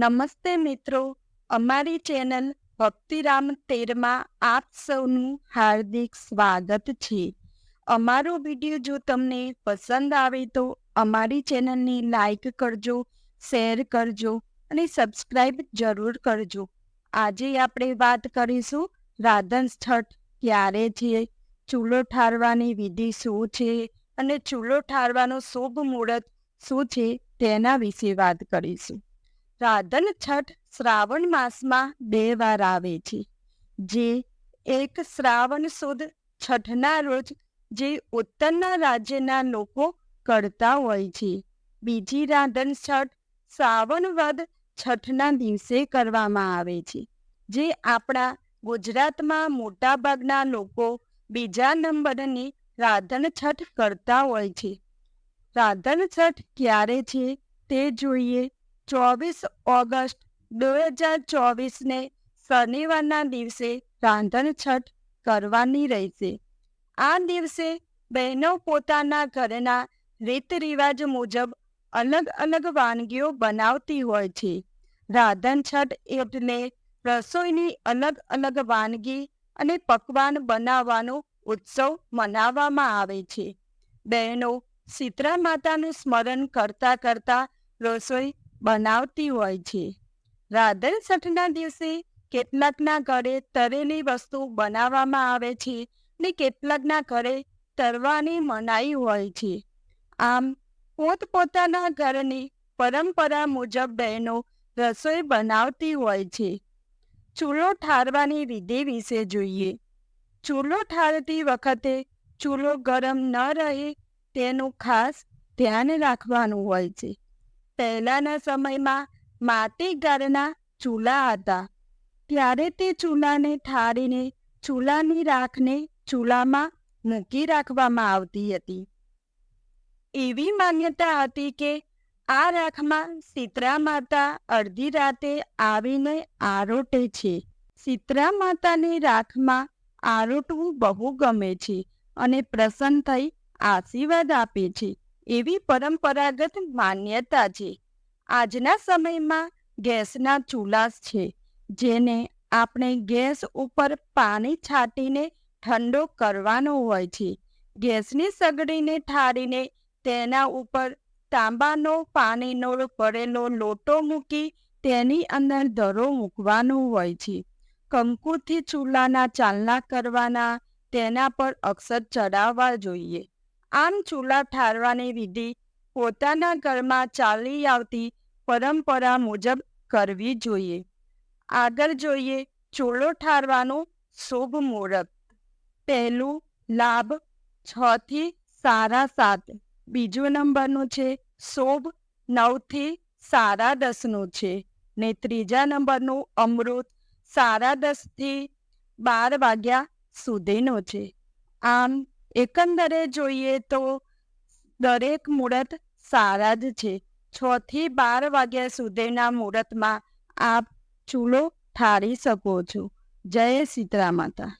નમસ્તે મિત્રો. અમારી ચેનલ ભક્તિરામ તેરમાં આપ સૌનું હાર્દિક સ્વાગત છે. અમારો વીડિયો જો તમને પસંદ આવે તો અમારી ચેનલને લાઈક કરજો, શેર કરજો અને સબસ્ક્રાઈબ જરૂર કરજો. આજે આપણે વાત કરીશું રાધન છઠ ક્યારે છે, ચૂલો ઠારવાની વિધિ શું છે અને ચૂલો ઠારવાનો શુભ મુહૂર્ત શું છે તેના વિશે વાત કરીશું. રાધન છઠ શ્રાવણ માસમાં બે વાર આવે છે. જે એક શ્રાવણ સુદ છઠના રોજ જે ઉત્તરના રાજ્યના લોકો કરતા હોય છે. બીજી રાધન છઠ શ્રાવણ વદ છઠના દિવસે કરવામાં આવે છે. જે આપણા ગુજરાતમાં મોટાભાગના લોકો બીજા નંબરની રાધન છઠ કરતા હોય છે. રાધન છઠ ક્યારે છે તે જોઈએ ચોવીસ ઓગસ્ટ બે હજાર ચોવીસને શનિવારના દિવસે રાંધણ છઠ કરવાની રહેશે. આ દિવસે બહેનો પોતાના ઘરના રીત રિવાજ મુજબ અલગ અલગ વાનગીઓ બનાવતી હોય છે. રાંધણ છઠ એટલે રસોઈની અલગ અલગ વાનગી અને પકવાન બનાવવાનો ઉત્સવ મનાવવામાં આવે છે. બહેનો શીતળા માતાનું સ્મરણ કરતા કરતા રસોઈ બનાવતી હોય છે. રાધન છઠના દિવસે કેટલાકના ઘરે તરેલી વસ્તુ બનાવવામાં આવે છે ને કેટલાકના ઘરે તરવાની મનાઈ હોય છે. આમ, પોતપોતાના ઘરની પરંપરા મુજબ બહેનો રસોઈ બનાવતી હોય છે. ચૂલો ઠારવાની વિધિ વિશે જોઈએ. ચૂલો ઠારતી વખતે ચૂલો ગરમ ન રહે તેનું ખાસ ધ્યાન રાખવાનું હોય છે. પહેલાના સમયમાં માટી ગારના ચૂલા હતા. ત્યારે તે ચૂલાને ઠારીને, ચૂલાની રાખને ચૂલામાં મૂકી રાખવામાં આવતી હતી. એવી માન્યતા હતી કે આ રાખમાં શીતળા માતા અડધી રાતે આવીને આરોટે છે. શીતળા માતાની રાખમાં આરોટવું બહુ ગમે છે અને પ્રસન્ન થઈ આશીર્વાદ આપે છે. એવી પરંપરાગત માન્યતા છે. આજના સમયમાં ગેસના ચૂલા છે, જેને આપણે ગેસ ઉપર પાણી છાંટીને ઠંડો કરવાનો હોય છે. ગેસની સગડીને ઠારીને તેના ઉપર તાંબાનો પાણીનો ભરેલો લોટો મૂકી તેની અંદર દરો મૂકવાનો હોય છે. કંકુથી ચૂલાના ચાલના કરવાના તેના પર અક્ષર ચડાવવા જોઈએ. આમ ચૂલા ઠારવાની વિધિ પોતાના ઘરમાં ચાલી આવતી પરંપરા મુજબ કરવી જોઈએ. આગળ જોઈએ ચૂલો ઠારવાનું શુભ મુહૂર્ત. પહેલું, લાભ, છ થી સારા સાત. બીજો નંબરનું છે શુભ નવથી સાડા દસનું છે. ને ત્રીજા નંબરનું અમૃત સાડા દસથી બાર વાગ્યા સુધીનો છે. આમ એકંદરે જોઈએ તો દરેક મુહૂર્ત સારા જ છે. છ થી બાર વાગ્યા સુધીના મુહૂર્તમાં આપ ચૂલો ઠારી શકો છો. જય સીતરા માતા.